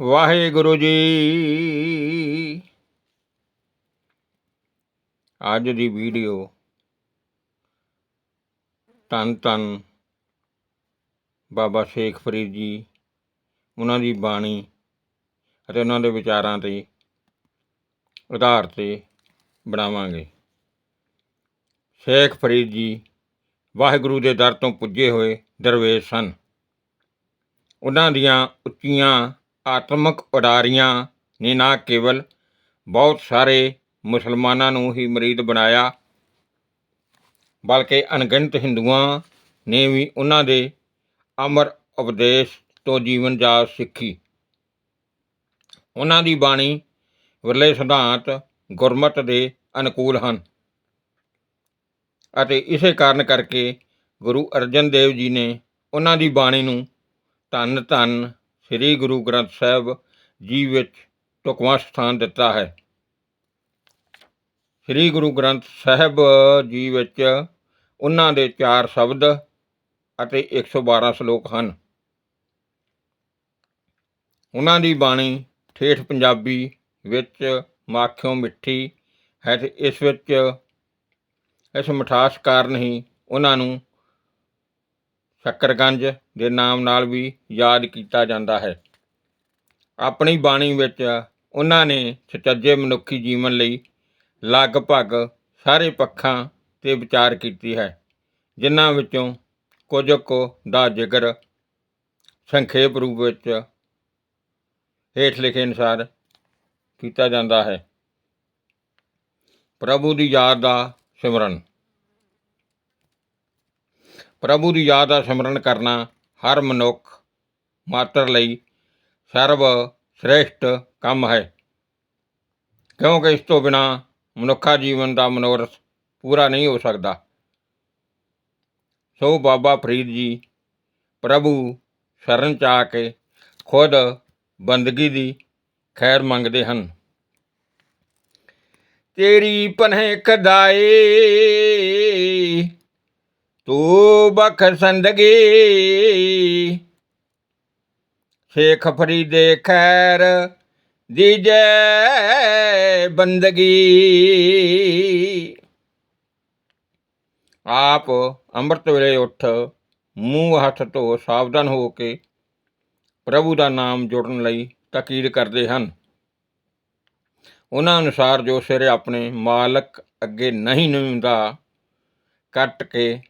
ਵਾਹਿਗੁਰੂ ਜੀ। ਅੱਜ ਦੀ ਵੀਡੀਓ ਧੰਨ ਧੰਨ ਬਾਬਾ ਸ਼ੇਖ ਫਰੀਦ ਜੀ, ਉਹਨਾਂ ਦੀ ਬਾਣੀ ਅਤੇ ਉਹਨਾਂ ਦੇ ਵਿਚਾਰਾਂ ਤੇ ਆਧਾਰ ਤੇ ਬਣਾਵਾਂਗੇ। ਸ਼ੇਖ ਫਰੀਦ ਜੀ ਵਾਹਿਗੁਰੂ ਦੇ ਦਰ ਤੋਂ ਪੁੱਜੇ ਹੋਏ ਦਰਵੇਸ਼ ਸਨ। ਉਹਨਾਂ ਦੀਆਂ ਉੱਚੀਆਂ ਆਤਮਕ ਉਡਾਰੀਆਂ ਨੇ ਨਾ ਕੇਵਲ ਬਹੁਤ ਸਾਰੇ ਮੁਸਲਮਾਨਾਂ ਨੂੰ ਹੀ ਮਰੀਦ ਬਣਾਇਆ, ਬਲਕਿ ਅਣਗਿਣਤ ਹਿੰਦੂਆਂ ਨੇ ਵੀ ਉਹਨਾਂ ਦੇ ਅਮਰ ਉਪਦੇਸ਼ ਤੋਂ ਜੀਵਨ ਜਾਚ ਸਿੱਖੀ। ਉਹਨਾਂ ਦੀ ਬਾਣੀ ਵਿਰਲੇ ਸਿਧਾਂਤ ਗੁਰਮਤ ਦੇ ਅਨੁਕੂਲ ਹਨ ਅਤੇ ਇਸੇ ਕਾਰਨ ਕਰਕੇ ਗੁਰੂ ਅਰਜਨ ਦੇਵ ਜੀ ਨੇ ਉਹਨਾਂ ਦੀ ਬਾਣੀ ਨੂੰ ਧੰਨ ਧੰਨ ਸ੍ਰੀ ਗੁਰੂ ਗ੍ਰੰਥ ਸਾਹਿਬ ਜੀ ਵਿੱਚ ਢੁਕਵਾਂ ਸਥਾਨ ਦਿੱਤਾ ਹੈ। ਸ੍ਰੀ ਗੁਰੂ ਗ੍ਰੰਥ ਸਾਹਿਬ ਜੀ ਵਿੱਚ ਉਹਨਾਂ ਦੇ ਚਾਰ ਸ਼ਬਦ ਅਤੇ 112 ਸ਼ਲੋਕ ਹਨ। ਉਹਨਾਂ ਦੀ ਬਾਣੀ ਠੇਠ ਪੰਜਾਬੀ ਵਿੱਚ ਮਾਖਿਓ ਮਿੱਠੀ ਹੈ ਤੇ ਇਸ ਵਿੱਚ ਇਸ ਮਿਠਾਸ ਕਾਰਨ ਹੀ ਉਹਨਾਂ ਨੂੰ ਸ਼ੱਕਰਗੰਜ ਦੇ ਨਾਮ ਨਾਲ ਵੀ ਯਾਦ ਕੀਤਾ ਜਾਂਦਾ ਹੈ। ਆਪਣੀ ਬਾਣੀ ਵਿੱਚ ਉਹਨਾਂ ਨੇ ਸੁਚੱਜੇ ਮਨੁੱਖੀ ਜੀਵਨ ਲਈ ਲਗਭਗ ਸਾਰੇ ਪੱਖਾਂ ਤੇ ਵਿਚਾਰ ਕੀਤੀ ਹੈ, ਜਿਨ੍ਹਾਂ ਵਿੱਚੋਂ ਕੁਝ ਕੁ ਦਾ ਜ਼ਿਕਰ ਸੰਖੇਪ ਰੂਪ ਵਿੱਚ ਹੇਠ ਲਿਖੇ ਅਨੁਸਾਰ ਕੀਤਾ ਜਾਂਦਾ ਹੈ। ਪ੍ਰਭੂ ਦੀ ਯਾਦ ਦਾ ਸਿਮਰਨ। ਪ੍ਰਭੂ ਦੀ ਯਾਦ ਦਾ ਸਿਮਰਨ ਕਰਨਾ ਹਰ ਮਨੁੱਖ ਮਾਤਰ ਲਈ ਸਰਵ ਸ੍ਰੇਸ਼ਟ ਕੰਮ ਹੈ। ਕਿਉਂਕਿ ਇਸ ਤੋਂ ਬਿਨਾ ਮਨੁੱਖਾ ਜੀਵਨ ਦਾ ਮਨੋਰਥ ਪੂਰਾ ਨਹੀਂ ਹੋ ਸਕਦਾ। ਸੋ ਬਾਬਾ ਫਰੀਦ ਜੀ ਪ੍ਰਭੂ ਸ਼ਰਨ ਚ ਆ ਕੇ ਖੁਦ ਬੰਦਗੀ ਦੀ ਖੈਰ ਮੰਗਦੇ ਹਨ। ਤੇਰੀ ਪਨਹਿ ਖਦਾਏ ਤੂੰ ਬਖਸ਼ੰਦਗੀ ਸ਼ੇਖ ਫਰੀਦੇ ਖੈਰ ਦੀਜੈ ਬੰਦਗੀ। ਆਪ ਅੰਮ੍ਰਿਤ ਵੇਲੇ ਉੱਠ ਮੂੰਹ ਹੱਥ ਧੋ ਸਾਵਧਾਨ ਹੋ ਕੇ ਪ੍ਰਭੂ ਦਾ ਨਾਮ ਜੋੜਨ ਲਈ ਤਾਕੀਦ ਕਰਦੇ ਹਨ। ਉਹਨਾਂ ਅਨੁਸਾਰ ਜੋ ਸਿਰੇ ਆਪਣੇ ਮਾਲਕ ਅੱਗੇ ਨਹੀਂ ਨੁੰਦਾ, ਕੱਟ ਕੇ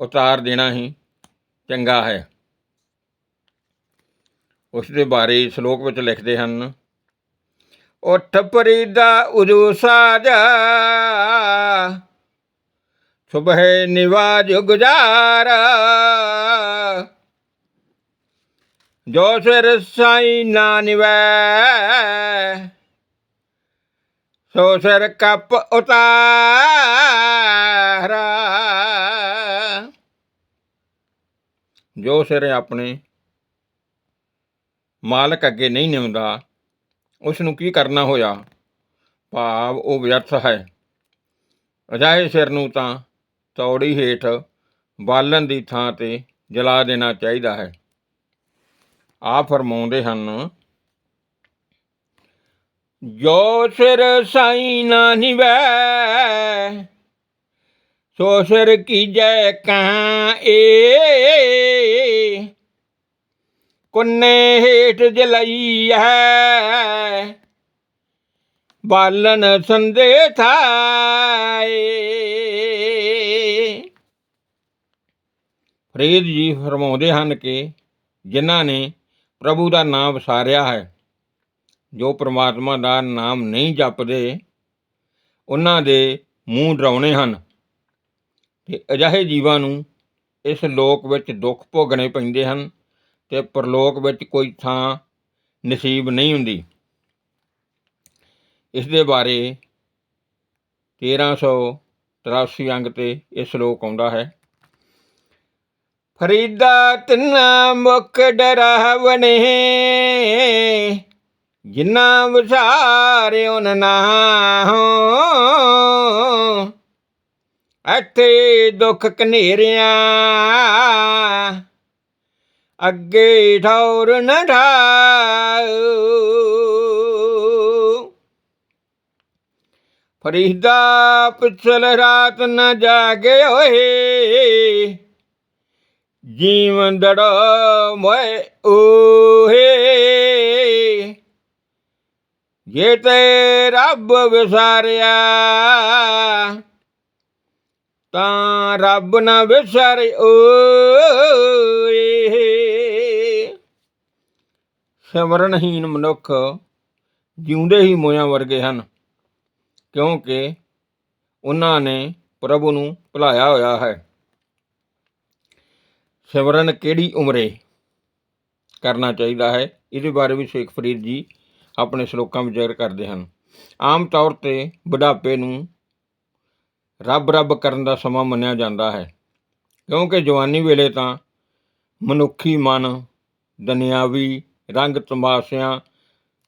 ਉਤਾਰ ਦੇਣਾ ਹੀ ਚੰਗਾ ਹੈ। ਉਸ ਦੇ ਬਾਰੇ ਸ਼ਲੋਕ ਵਿੱਚ ਲਿਖਦੇ ਹਨ, ਉਠ ਪਰੀਦਾ ਉਜੂ ਸਾਜਾ, ਸੁਬਹ ਨਿਵਾਜ ਗੁਜ਼ਾਰ, ਜੋ ਸਿਰ ਸਾਈ ਨਾ ਨਿਵੈ, ਸੋ ਸਿਰ ਕੱਪ ਉਤਾਰ ਜੋ ਸਿਰ ਆਪਣੇ ਮਾਲਕ ਅੱਗੇ ਨਹੀਂ ਨਿਉਂਦਾ ਉਸ ਨੂੰ ਕੀ ਕਰਨਾ ਹੋਇਆ? ਭਾਵ ਉਹ ਵਿਅਰਥ ਹੈ। ਅਜਾਏ ਸਿਰ ਨੂੰ ਤਾਂ ਤੌੜੀ ਹੇਠ ਬਾਲਣ ਦੀ ਥਾਂ ਤੇ ਜਲਾ ਦੇਣਾ ਚਾਹੀਦਾ ਹੈ। ਆ ਫਰਮਾਉਂਦੇ ਹਨ, ਜੋ ਸਿਰ ਸਾਈ ਨਾ ਨਿਵੈ ਸੋ ਸਿਰ ਕੀਜੈ ਕਾਂ ਏ। ਕੁੰਨੇ ਹੇਠ ਜਲਈ ਹੈ ਬਾਲਨ ਸੰਦੇ ਥਾਏ। ਫਰੀਦ ਜੀ ਫਰਮਾਉਂਦੇ ਹਨ ਕਿ ਜਿਨ੍ਹਾਂ ਨੇ ਪ੍ਰਭੂ ਦਾ ਨਾਮ ਵਿਸਾਰਿਆ ਹੈ, ਜੋ ਪ੍ਰਮਾਤਮਾ ਦਾ ਨਾਮ ਨਹੀਂ ਜਪਦੇ, ਉਹਨਾਂ ਦੇ ਮੂੰਹ ਡਰਾਉਣੇ ਹਨ ਤੇ ਅਜਿਹੇ ਜੀਵਾਂ ਨੂੰ ਇਸ ਲੋਕ ਵਿੱਚ ਦੁੱਖ ਭੋਗਣੇ ਪੈਂਦੇ ਹਨ। ਤੇ ਪਰਲੋਕ ਵਿੱਚ ਕੋਈ ਥਾਂ ਨਸੀਬ ਨਹੀਂ ਹੁੰਦੀ। ਇਸ ਦੇ ਬਾਰੇ 1383 ਅੰਗ ਤੇ ਇਹ ਸ਼ਲੋਕ ਆਉਂਦਾ ਹੈ। ਫਰੀਦਾ ਤਿੰਨਾ ਮੁਖ ਡਰਾਵਣੇ ਜਿਨ੍ਹਾਂ ਵਿਸਾਰਿਓ ਨਾਹੋ, ਇੱਥੇ ਦੁੱਖ ਕਨੇਰਿਆਂ ਅੱਗੇ ਠੌਰ ਨ ਠਾਉ ਫਰੀਦਾ ਪਿਛਲ ਰਾਤ ਨ ਜਾਗੇ ਓਏ ਜੀਵਨ ਦੜੋ ਮੋਏ ਓਹੇ ਜੇ ਤੇ ਰੱਬ ਵਿਸਾਰਿਆ ਤਾਂ ਰੱਬ ਨਾ ਵਿਸਾਰੇ ਓਏ ਸਿਮਰਨਹੀਨ ਮਨੁੱਖ ਜਿਉਂਦੇ ਹੀ ਮੋਇਆਂ ਵਰਗੇ ਹਨ, ਕਿਉਂਕਿ ਉਹਨਾਂ ਨੇ ਪ੍ਰਭੂ ਨੂੰ ਭੁਲਾਇਆ ਹੋਇਆ ਹੈ। ਸਿਮਰਨ ਕਿਹੜੀ ਉਮਰੇ ਕਰਨਾ ਚਾਹੀਦਾ ਹੈ? ਇਹਦੇ ਬਾਰੇ ਵੀ ਸ਼ੇਖ ਫਰੀਦ ਜੀ ਆਪਣੇ ਸ਼ਲੋਕਾਂ ਵਿੱਚ ਜ਼ਿਕਰ ਕਰਦੇ ਹਨ। ਆਮ ਤੌਰ ਤੇ ਬੁਢਾਪੇ ਨੂੰ ਰੱਬ ਰੱਬ ਕਰਨ ਦਾ ਸਮਾਂ ਮੰਨਿਆ ਜਾਂਦਾ ਹੈ, ਕਿਉਂਕਿ ਜਵਾਨੀ ਵੇਲੇ ਤਾਂ ਮਨੁੱਖੀ ਮਨ ਦੁਨਿਆਵੀ ਰੰਗ ਤਮਾਸ਼ਿਆਂ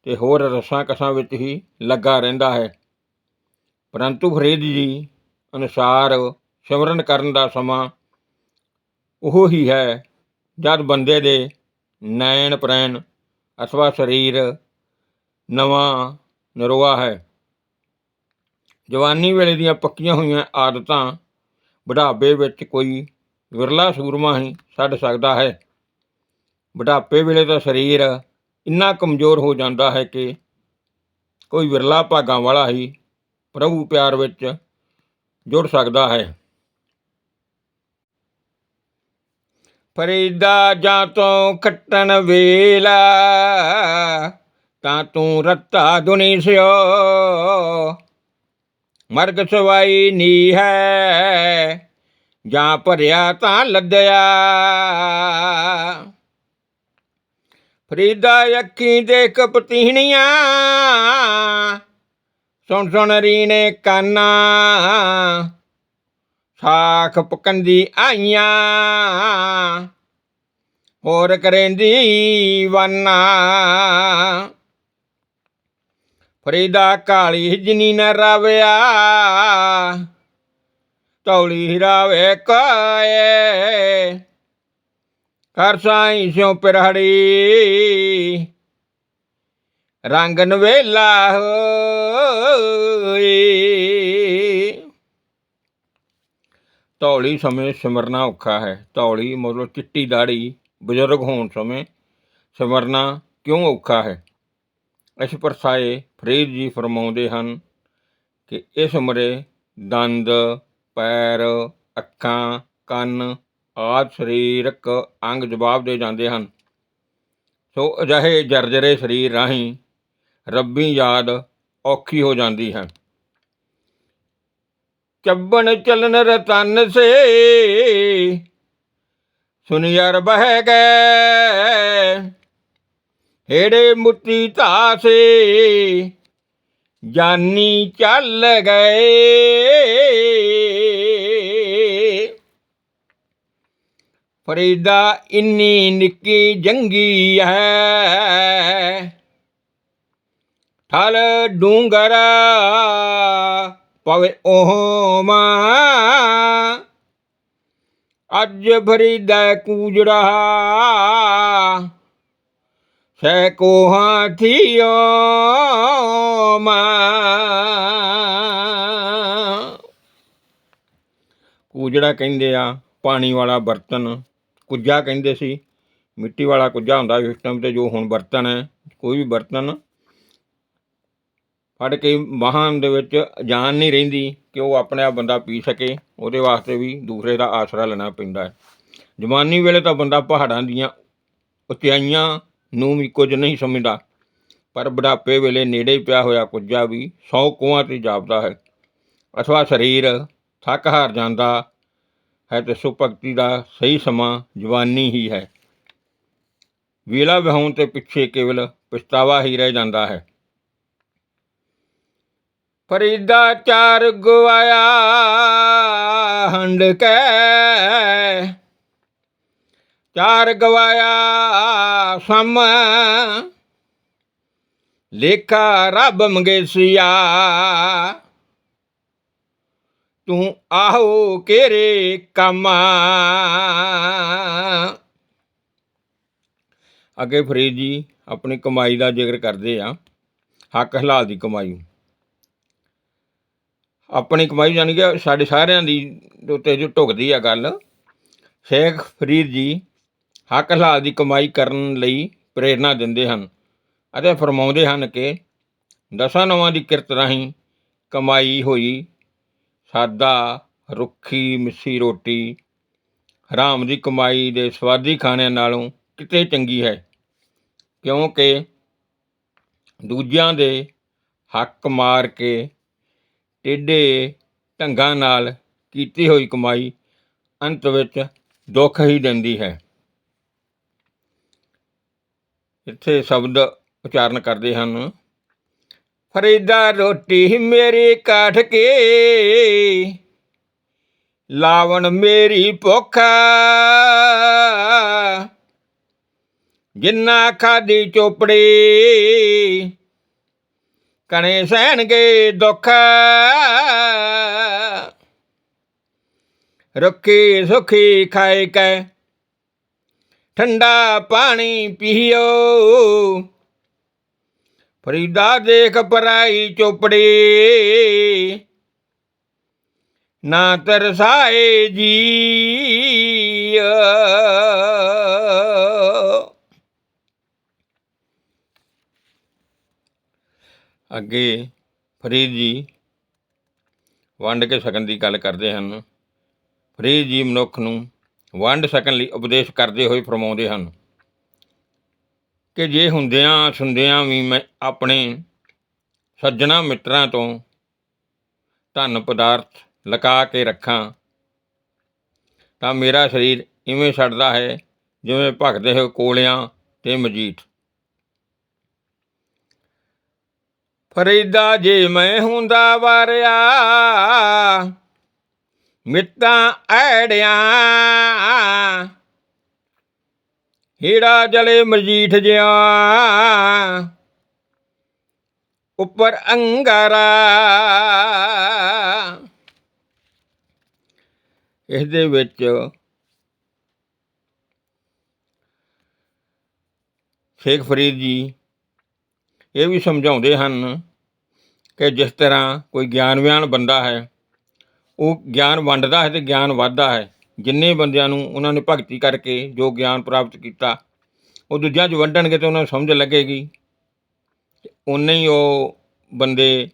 ਤੇ ਹੋਰ ਰਸਾਂ ਕਸਾਂ ਵਿੱਚ ਹੀ ਲੱਗਾ ਰਹਿੰਦਾ ਹੈ। ਪਰੰਤੂ ਫਰੀਦ ਜੀ ਅਨੁਸਾਰ ਸਿਮਰਨ ਕਰਨ ਦਾ ਸਮਾਂ ਉਹ ਹੀ ਹੈ ਜਦ ਬੰਦੇ ਦੇ ਨੈਣ ਪ੍ਰੈਣ ਅਥਵਾ ਸਰੀਰ ਨਵਾਂ ਨਰੋਆ ਹੈ। ਜਵਾਨੀ ਵੇਲੇ ਦੀਆਂ ਪੱਕੀਆਂ ਹੋਈਆਂ ਆਦਤਾਂ ਬੁਢਾਪੇ ਵਿੱਚ ਕੋਈ ਵਿਰਲਾ ਸੂਰਮਾ ਹੀ ਛੱਡ ਸਕਦਾ ਹੈ। ਬੁਢਾਪੇ ਵੇਲੇ ਤਾਂ ਸਰੀਰ ਇੰਨਾ ਕਮਜ਼ੋਰ ਹੋ ਜਾਂਦਾ ਹੈ ਕਿ ਕੋਈ ਵਿਰਲਾ ਭਾਗਾਂ ਵਾਲਾ ਹੀ ਪ੍ਰਭੂ ਪਿਆਰ ਵਿੱਚ ਜੁੜ ਸਕਦਾ ਹੈ। ਫਰੀਦਾ ਜਾਂ ਤੋਂ ਖੱਟਣ ਵੇਲਾ, ਤਾਂ ਤੂੰ ਰੱਤਾ ਦੁਨੀ ਸਿਓ। ਮਰਗ ਸਵਾਈ ਨੀ ਹੈ, ਜਾਂ ਭਰਿਆ ਤਾਂ ਲੱਦਿਆ। ਫਰੀਦਾ ਅੱਖੀ ਦੇ ਕਪਤੀਣੀਆਂ ਸੁਣ ਸੁਣ ਰੀਨੇ ਕਾਨਾ। ਸਾਖ ਪਕੰਦੀ ਆਈਆਂ। ਹੋਰ ਕਰੇਂਦੀ ਵਾਨਾ। ਫਰੀਦਾ ਕਾਲੀ ਜਨੀ ਨ ਰਵਿਆ। ਤੌਲੀ ਰਾਵੇ ਕਾਏ। ਕਰ ਸਾਈ ਸਿਉ ਪਿਰਹੜੀ। ਰੰਗ ਨਵੇਲਾ ਹੋਏ ਧੌਲੀ ਸਮੇਂ ਸਿਮਰਨਾ ਔਖਾ ਹੈ। ਧੌਲੀ ਮਤਲਬ ਚਿੱਟੀ ਦਾੜੀ, ਬਜ਼ੁਰਗ ਹੋਣ ਸਮੇਂ ਸਿਮਰਨਾ ਕਿਉਂ ਔਖਾ ਹੈ? ਇਸ ਪਰਸਾਏ ਫਰੀਦ ਜੀ ਫਰਮਾਉਂਦੇ ਹਨ ਕਿ ਇਸ ਉਮਰੇ ਦੰਦ, ਪੈਰ, ਅੱਖਾਂ, ਕੰਨ ਆਦਿ ਸਰੀਰਕ ਅੰਗ ਜਵਾਬ ਦੇ ਜਾਂਦੇ ਹਨ। ਸੋ ਅਜਿਹੇ ਜਰਜਰੇ ਸਰੀਰ ਰਾਹੀਂ ਰੱਬੀ ਯਾਦ ਔਖੀ ਹੋ ਜਾਂਦੀ ਹੈ। ਚੱਬਣ ਚਲਨ ਰਤਨ ਸੇ ਸੁਨਿਆਰ ਬਹਿ ਗਏ ਹੇੜੇ ਮੁੱਤੀ ਧਾਸੇ, ਜਾਨੀ ਚੱਲ ਗਏ। ਫਰੀਦਾ ਇੰਨੀ ਨਿੱਕੀ ਜੰਗੀ ਹੈ। ਠਲ ਡੂੰਗਰ ਪਵੇ ਓਮਾ ਅੱਜ ਫਰੀਦਾ ਕੂਜੜਾ ਸੈ ਕੋਹਾਂ ਥੀਓ ਮਾ। ਕੂਜੜਾ ਕਹਿੰਦੇ ਆ, ਪਾਣੀ ਵਾਲਾ ਬਰਤਨ ਕੁੱਜਾ ਕਹਿੰਦੇ ਸੀ, ਮਿੱਟੀ ਵਾਲਾ ਕੁੱਜਾ ਹੁੰਦਾ ਸੀ ਉਸ ਟਾਈਮ ਤੇ ਜੋ ਹੁਣ ਬਰਤਨ ਹੈ, ਕੋਈ ਵੀ ਬਰਤਨ ਫੜ ਕੇ ਵਾਹਨ ਦੇ ਵਿੱਚ ਜਾਨ ਨਹੀਂ ਰਹਿੰਦੀ ਕਿ ਉਹ ਆਪਣੇ ਆਪ ਬੰਦਾ ਪੀ ਸਕੇ, ਉਹਦੇ ਵਾਸਤੇ ਵੀ ਦੂਸਰੇ ਦਾ ਆਸਰਾ ਲੈਣਾ ਪੈਂਦਾ ਹੈ। ਜਵਾਨੀ ਵੇਲੇ ਤਾਂ ਬੰਦਾ ਪਹਾੜਾਂ ਦੀਆਂ ਉਚਾਈਆਂ ਨੂੰ ਵੀ ਕੁਝ ਨਹੀਂ ਸਮਝਦਾ, ਪਰ ਬੁਢਾਪੇ ਵੇਲੇ ਨੇੜੇ ਪਿਆ ਹੋਇਆ ਕੁੱਜਾ ਵੀ ਸੌ ਕੋਹਾਂ ਤੇ ਜਾਪਦਾ ਹੈ। ਅਥਵਾ ਸਰੀਰ ਥੱਕ ਹਾਰ ਜਾਂਦਾ ਹੈ ਤੇ ਸੁਭਗਤੀ ਦਾ ਸਹੀ ਸਮਾਂ ਜਵਾਨੀ ਹੀ ਹੈ। ਵੇਲਾ ਵਿਹਾਉਣ ਤੇ ਪਿੱਛੇ ਕੇਵਲ ਪਛਤਾਵਾ ਹੀ ਰਹਿ ਜਾਂਦਾ ਹੈ। ਫਰੀਦਾ ਚਾਰ ਗਵਾਇਆ ਹੰਡ ਕੈ। ਚਾਰ ਗਵਾਇਆ ਸਮ। ਲੇਖਾ ਰੱਬ ਮੰਗੇਸੀਆ ਤੂੰ ਆਹੋ ਕਿਹੜੇ ਕੰਮ। ਅੱਗੇ ਫਰੀਦ ਜੀ, ਆਪਣੀ ਕਮਾਈ ਦਾ ਜ਼ਿਕਰ ਕਰਦੇ ਆ। ਹੱਕ ਹਲਾਲ ਦੀ ਕਮਾਈ। ਆਪਣੀ ਕਮਾਈ ਯਾਨੀ ਕਿ ਸਾਡੇ ਸਾਰਿਆਂ ਦੀ ਉੱਤੇ ਜੋ ਢੁਕਦੀ ਆ ਗੱਲ। ਸ਼ੇਖ ਫਰੀਦ ਜੀ ਹੱਕ ਹਲਾਲ ਦੀ ਕਮਾਈ ਕਰਨ ਲਈ ਪ੍ਰੇਰਣਾ ਦਿੰਦੇ ਹਨ ਅਤੇ ਫਰਮਾਉਂਦੇ ਹਨ ਕਿ ਦਸਾਂ ਨਵਾਂ ਦੀ ਕਿਰਤ ਰਾਹੀਂ ਕਮਾਈ ਹੋਈ ਸਾਦਾ ਰੁੱਖੀ, ਮਿੱਸੀ ਰੋਟੀ। ਹਰਾਮ ਦੀ ਕਮਾਈ ਦੇ ਸਵਾਦੀ ਖਾਣਿਆਂ ਨਾਲੋਂ ਕਿਤੇ ਚੰਗੀ ਹੈ। ਕਿਉਂਕਿ ਦੂਜਿਆਂ ਦੇ ਹੱਕ ਮਾਰ ਕੇ ਟੇਢੇ ਢੰਗਾਂ ਨਾਲ ਕੀਤੀ ਹੋਈ ਕਮਾਈ ਅੰਤ ਵਿੱਚ ਦੁੱਖ ਹੀ ਦਿੰਦੀ ਹੈ। ਇੱਥੇ ਸ਼ਬਦ ਉਚਾਰਨ ਕਰਦੇ ਹਨ ਫਰੀਦਾ ਰੋਟੀ ਮੇਰੀ ਕਾਠ ਕੇ। ਲਾਵਣ ਮੇਰੀ ਭੁੱਖ। ਜਿੰਨਾ ਖਾਦੀ ਚੋਪੜੀ, ਕਣੇ ਸਹਿਣਗੇ ਦੁੱਖ। ਰੁੱਖੀ ਸੁਖੀ ਖਾਏ ਕੈ, ਠੰਡਾ ਪਾਣੀ ਪੀਓ। ਫਰੀਦਾ ਦੇਖ ਪਰਾਈ ਚੋਪੜੀ। ਨਾ ਤਰਸਾਏ ਜੀ ਅੱਗੇ ਫਰੀਦ ਜੀ ਵੰਡ ਕੇ ਸਕਣ ਦੀ ਗੱਲ ਕਰਦੇ ਹਨ। ਫਰੀਦ ਜੀ ਮਨੁੱਖ ਨੂੰ ਵੰਡ ਸਕਣ ਲਈ ਉਪਦੇਸ਼ ਕਰਦੇ ਹੋਏ ਫਰਮਾਉਂਦੇ ਹਨ। ਕਿ ਜੇ ਹੁੰਦਿਆਂ ਸੁਣਦਿਆਂ ਵੀ ਮੈਂ ਆਪਣੇ ਸੱਜਣਾ ਮਿੱਤਰਾਂ ਤੋਂ ਧਨ ਪਦਾਰਥ ਲੁਕਾ ਕੇ ਰੱਖਾਂ, ਤਾਂ ਮੇਰਾ ਸਰੀਰ ਇਵੇਂ ਸੜਦਾ ਹੈ ਜਿਵੇਂ ਭਖਦੇ ਹੋਏ ਕੋਲਿਆਂ ਤੇ ਮਜੀਠ। ਫਰੀਦਾ ਜੇ ਮੈਂ ਹੁੰਦਾ ਵਾਰਿਆ, ਮਿੱਤਾਂ ਐੜਿਆਂ ਹੀੜਾ ਜਲੇ ਮਜੀਠ ਜਿਆ। ਉੱਪਰ ਅੰਗਾਰਾ। ਇਸ ਦੇ ਵਿੱਚ ਸ਼ੇਖ ਫਰੀਦ ਜੀ ਇਹ ਵੀ ਸਮਝਾਉਂਦੇ ਹਨ ਕਿ ਜਿਸ ਤਰ੍ਹਾਂ ਕੋਈ ਗਿਆਨਵਾਨ ਬੰਦਾ ਹੈ, ਉਹ ਗਿਆਨ ਵੰਡਦਾ ਹੈ ਤੇ ਗਿਆਨ ਵੱਧਦਾ ਹੈ। ਜਿੰਨੇ ਬੰਦਿਆਂ ਨੂੰ ਉਹਨਾਂ ਨੇ ਭਗਤੀ ਕਰਕੇ ਜੋ ਗਿਆਨ ਪ੍ਰਾਪਤ ਕੀਤਾ, ਉਹ ਦੂਜਿਆਂ 'ਚ ਵੰਡਣਗੇ ਤੇ ਉਹਨਾਂ ਨੂੰ ਸਮਝ ਲੱਗੇਗੀ। ਉਨੇ ਹੀ ਉਹ ਬੰਦੇ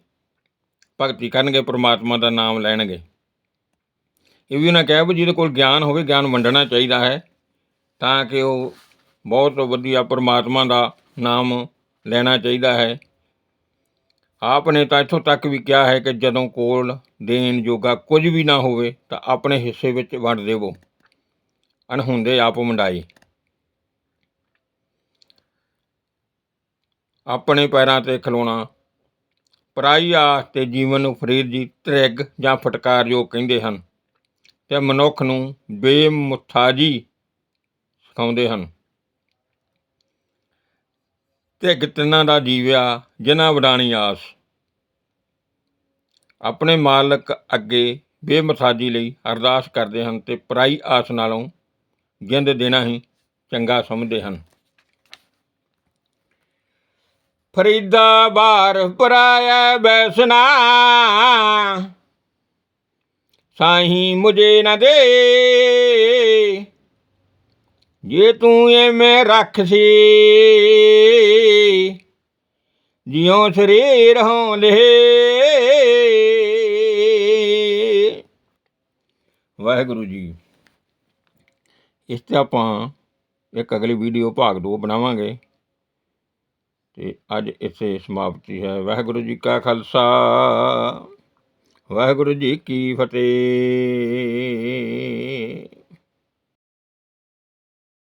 ਭਗਤੀ ਕਰਨਗੇ, ਪ੍ਰਮਾਤਮਾ ਦਾ ਨਾਮ ਲੈਣਗੇ। ਇਹ ਵੀ ਉਹਨਾਂ ਕਿਹਾ ਵੀ ਜਿਹਦੇ ਕੋਲ ਗਿਆਨ ਹੋਵੇ, ਗਿਆਨ ਵੰਡਣਾ ਚਾਹੀਦਾ ਹੈ, ਤਾਂ ਕਿ ਉਹ ਬਹੁਤ ਵਧੀਆ ਪ੍ਰਮਾਤਮਾ ਦਾ ਨਾਮ ਲੈਣਾ ਚਾਹੀਦਾ ਹੈ। ਆਪ ਨੇ ਤਾਂ ਇੱਥੋਂ ਤੱਕ ਵੀ ਕਿਹਾ ਹੈ ਕਿ ਜਦੋਂ ਕੋਲ ਦੇਣ ਜੋਗਾ ਕੁਝ ਵੀ ਨਾ ਹੋਵੇ ਤਾਂ ਆਪਣੇ ਹਿੱਸੇ ਵਿੱਚ ਵੰਡ ਦੇਵੋ। ਅਣਹੁੰਦੇ ਆਪ ਮੰਡਾਈ ਆਪਣੇ ਪੈਰਾਂ ਤੇ ਖਲੋਣਾ ਪਰਾਈ ਆਸ ਤੇ ਜੀਵਨ ਨੂੰ ਫਰੀਦ ਜੀ ਤ੍ਰਿਗ ਜਾਂ ਫਟਕਾਰਯੋਗ ਕਹਿੰਦੇ ਹਨ, ਤੇ ਮਨੁੱਖ ਨੂੰ ਬੇਮੁਥਾਜੀ ਸਿਖਾਉਂਦੇ ਹਨ। ਤਿੱਗ ਤਿੰਨਾਂ ਦਾ ਜੀਵਿਆ, ਜਿਨ੍ਹਾਂ ਵਡਾਣੀ ਆਸ। ਆਪਣੇ ਮਾਲਕ ਅੱਗੇ ਬੇਮਸਾਜੀ ਲਈ ਅਰਦਾਸ ਕਰਦੇ ਹਨ ਤੇ ਪਰਾਈ ਆਸ ਨਾਲੋਂ ਗਿੰਦ ਦੇਣਾ ਹੀ ਚੰਗਾ ਸਮਝਦੇ ਹਨ। ਫਰੀਦਾ ਬਾਰ ਪਰਾਇਆ ਬੈਸਨਾ ਸਾਹੀਂ ਮੁਝੇ ਨਾ ਦੇ। ਜੇ ਤੂੰ ਮੈਂ ਰੱਖ ਸੀ ਜਿਉ ਸਰੀਰ ਹੋਂ ਲੈ, ਵਾਹਿਗੁਰੂ ਜੀ। ਇਸ ਤੇ ਆਪਾਂ ਇੱਕ ਅਗਲੀ ਵੀਡੀਓ ਭਾਗ 2 ਬਣਾਵਾਂਗੇ। ਤੇ ਅੱਜ ਇਸੇ ਸਮਾਪਤੀ ਹੈ। ਵਾਹਿਗੁਰੂ ਜੀ ਕਾ ਖਾਲਸਾ। ਵਾਹਿਗੁਰੂ ਜੀ ਕੀ ਫਤਿਹ।